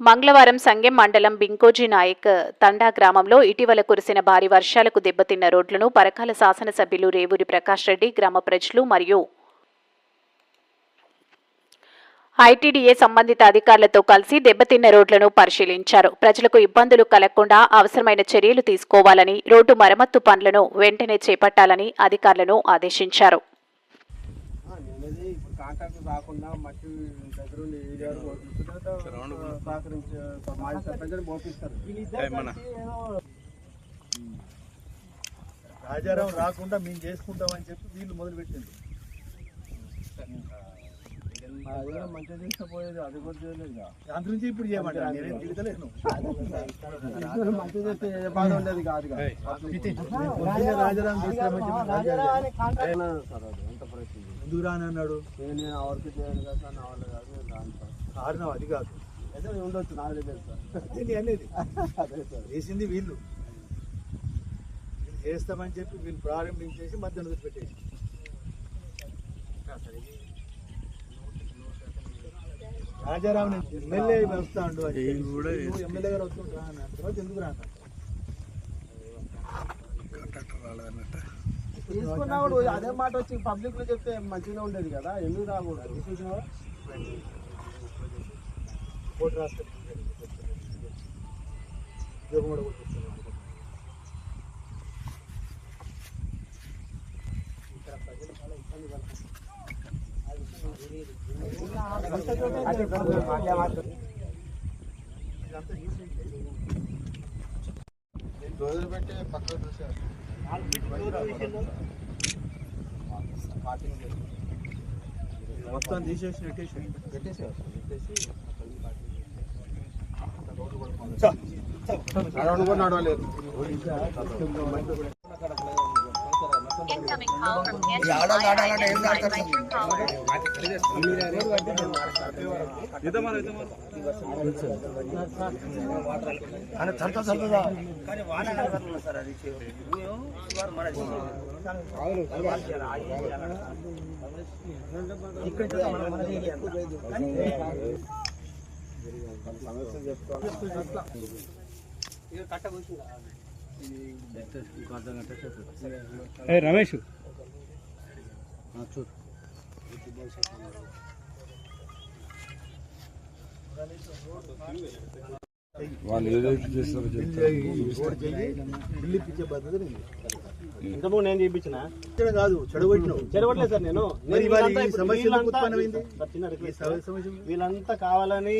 మంగళవారం సంగెం మండలం బింకోజీ నాయక్ తండా గ్రామంలో ఇటీవల కురిసిన భారీ వర్షాలకు దెబ్బతిన్న రోడ్లను పరకాల శాసనసభ్యులు రేవూరి ప్రకాష్ రెడ్డి గ్రామ ప్రజలు మరియు ఐటీడీఏ సంబంధిత అధికారులతో కలిసి దెబ్బతిన్న రోడ్లను పరిశీలించారు. ప్రజలకు ఇబ్బందులు కలగకుండా అవసరమైన చర్యలు తీసుకోవాలని రోడ్డు మరమ్మత్తు పనులను వెంటనే చేపట్టాలని అధికారులను ఆదేశించారు. కాంట్రాక్ట్ రాకుండా మట్టి దగ్గర సహకరించే మాజీ సర్పంచ్ పోపిస్తారు రాజారాం రాకుండా మేము చేసుకుంటామని చెప్పి వీళ్ళు మొదలు పెట్టింది అదే మంచిగా తీసుకుపోయేది అది కూడా ఇప్పుడు చేయమంటారు? నేనేం తిడతలేను మంచిగా చేస్తే ఏ బాధ ఉండేది కాదు ఎందుకు రాని అన్నాడు నేను నేను ఆ వర్క్ చేయను కదా సార్ నా వల్ల కాదు నేను రాను సార్. కారణం అది కాదు. అయితే ఉండొచ్చు నాకు తెలియదు అనేది చేసింది వీళ్ళు. చేస్తామని చెప్పి వీళ్ళు ప్రారంభించేసి మధ్యాహ్నం వదిలిపెట్టేసి. రాజారావు ఎమ్మెల్యే వస్తాడు అని చెప్పి, నువ్వు ఎమ్మెల్యే గారు వస్తుంటా అన్న. తర్వాత ఎందుకు రాను తీసుకున్నప్పుడు అదే మాట వచ్చి పబ్లిక్లో చెప్తే మంచిగా ఉండేది కదా ఎందుకు రాకూడదు? చూసినావా ఓటు రాష్ట్రం ఉద్యోగం కూడా కొట్టుకొచ్చాను రోజులు పెట్టి పక్కన చూసారు మొత్తం తీసేసి నెట్టేసి పెట్టేసారు నడవలేదు చల్తా చల్తుందా కానీ వాన సార్ అది ఇక్కడ కట్ట కూర్చుందా రమేష్. వాళ్ళు ఏదైతే చేస్తారో. ఇంతకు నేను చూపించిన ఇక్కడ కాదు చెడగొట్టినావు. చెరవట్లేదు సార్ నేను. వీళ్ళంతా కావాలని